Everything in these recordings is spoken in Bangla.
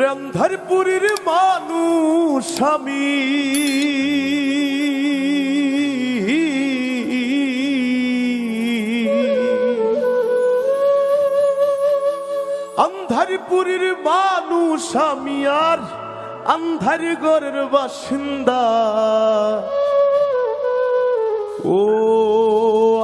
রন্ধরপুরের মানুষ আমি। আন্ধারপুরের মানুষ আমি আর আন্ধারগড়ের বাসিন্দা। ও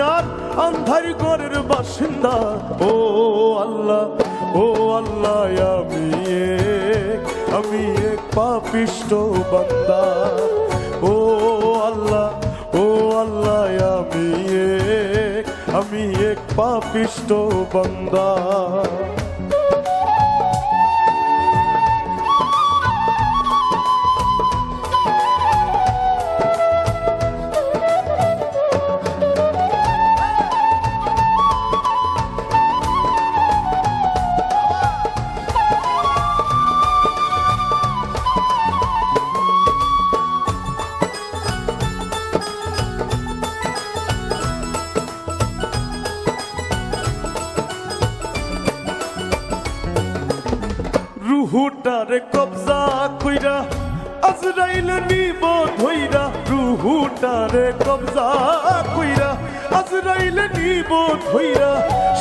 আমি আন্ধার ঘরের বাসিন্দা। ও আল্লাহ ও আল্লাহ আমি এক, আমি এক পাপিষ্ট বান্দা। ও আল্লাহ ও আল্লাহ আমি এক, আমি এক পাপিষ্ট বান্দা। রুহুটারে কবজা কইরা আজরাইল নিব ধইরা রুহুটারে কবজা কইরা আজরাইল নিব ধইরা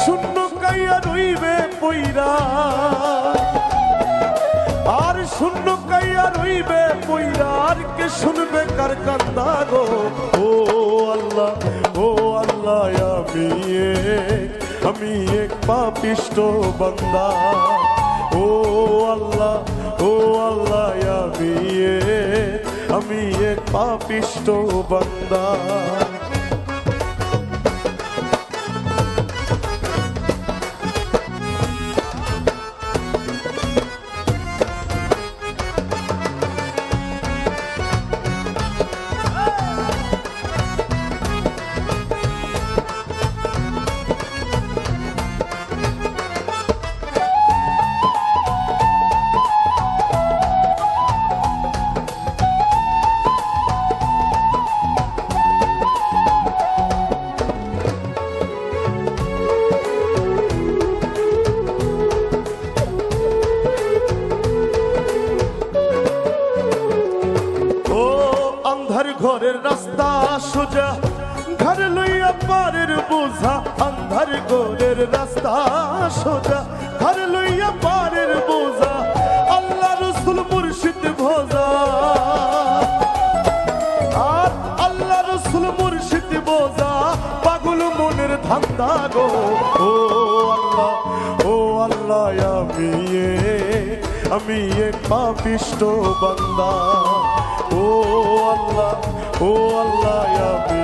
শূন্য কাইয়া রইবে পইরা। আর শূন্য কাইয়া রইবে পইরা আর কে শুনবে কার কান্দা গো? ও আল্লাহ ও আল্লাহ আমি এক, আমি এক পাপিষ্ট বান্দা। ও আল্লাহ ও আল্লাহ আমি এক, পাপিষ্ট বান্দা। বোঝা আন্ধার ঘরের রাস্তা সোজা। ঘর লইয়া পারের বোঝা, আল্লাহ রসুল মুর্শিদ ভোজা আর আল্লাহ রসুল মুর্শিদ বোঝা, পাগল মনের ধান্দা গো। ও আল্লাহ ও আল্লাহ, আমি আমি এক পাপিষ্ট বান্দা। ও আল্লাহ ও আল্লাহ, আমি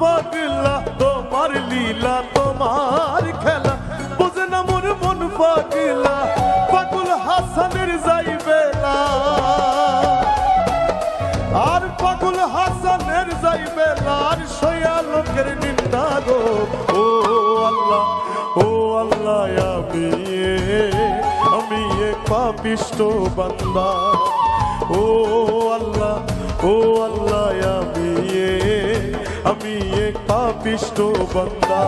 পাগলা, তোমার লীলা, তোমার খেলা। বোঝে না মোর মন পাগলা, পাগল হাসানের যাইবে না। আর পাগল হাসানের যাইবে না, আর সয়া লোকের নিন্দা গো। ও আল্লাহ ও আল্লাহ, আমি আমি এক পাপিষ্ট বান্দা। ও আল্লাহ ও আল্লাহ, আমি আমি পাপিষ্ট বান্দা।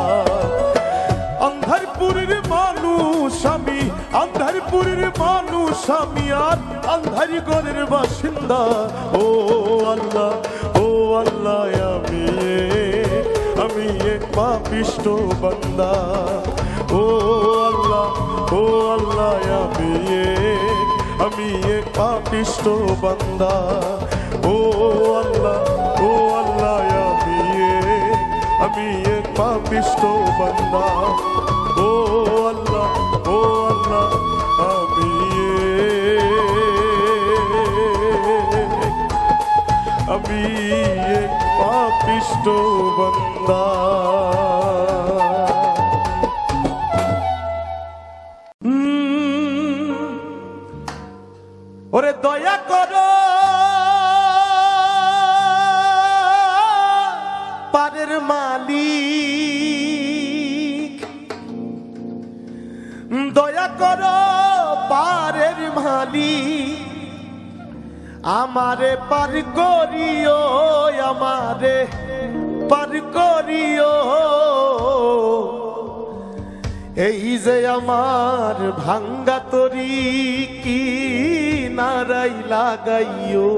আন্ধারপুরের মানুষ আমি আন্ধারপুরের মানুষ আমি আর আন্ধারি গড়ের বাসিন্দা। ও আল্লাহ ও আল্লাহ, আমি আমি এক পাপিষ্ট বান্দা। ও আল্লাহ ও আল্লাহ, আমি আমি এক পাপিষ্ট বান্দা। ও আল্লাহ, ও আমি এক পাপিষ্ট বান্দা ও আল্লাহ ও আল্লাহ আমি আমি এক দয়া করো, পারের মালি আমারে পার করিও, আমারে পার করিও। এই যে আমার ভাঙ্গা তরি কি নারাই লাগাইও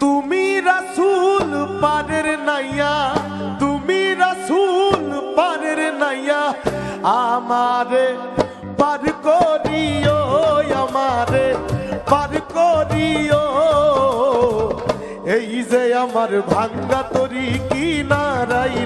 তুমি রাসূল পারের নাইয়া আমারে পার করিও আমারে পার করিও। এই যে আমার ভাঙ্গা তরি কি নারাই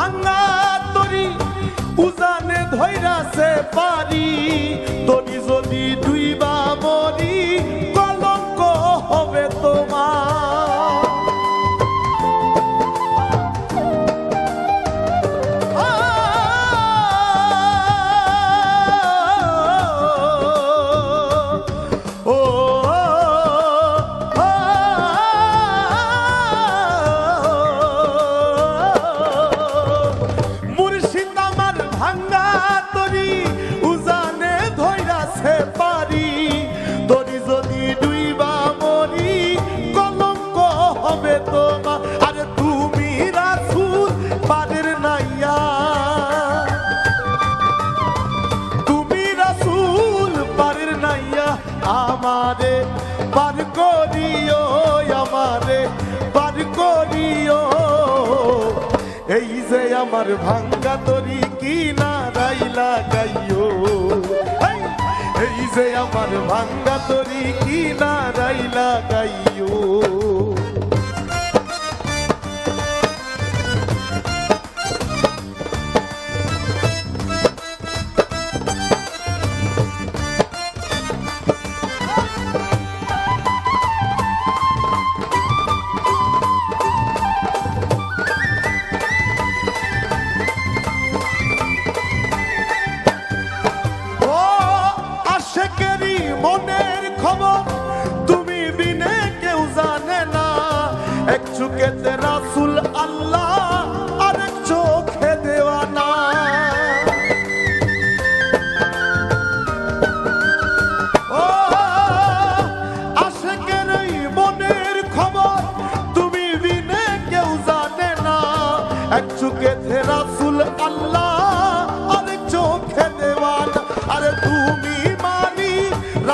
ভাঙ্গা তরি উজানে ধৈরাছে পারি। তরি যদি দুইবা মরি কলঙ্ক হবে তোমার। আমার ভাঙ্গা তরি কি না লাগাইও? গাইও এই, যে আমার ভাঙ্গা তরি কি না রাইলা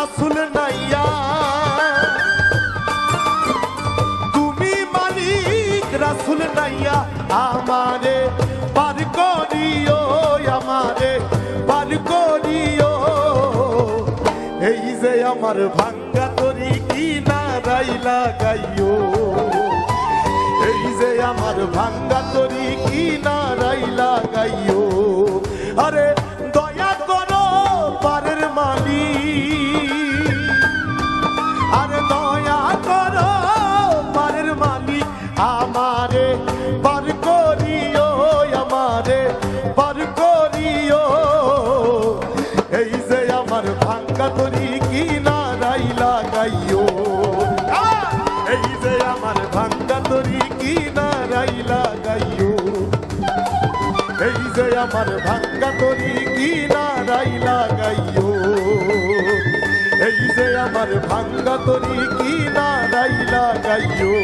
রাসুল নাইয়া। তুমি মালিক রাসুল নাইয়া, আমারে পার করিও, আমারে পার করিও। এই যে আমার ভাঙ্গা তরি কি না রাইলা গাইও এই যে আমার ভাঙ্গা তরি কি না রাইলা গাইও আরে ভাঙ্গা তরি কি না রাইলা গাইও এই যে আমার ভাঙ্গা তরি কি না রাইলা গাইও এই যে আমার ভাঙ্গা তরি কি না রাইলা গাইও এই যে আমার ভাঙ্গা তরি কি না রাইলা গাইও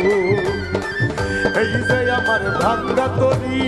এই যে আমার ভাঙ্গা তরি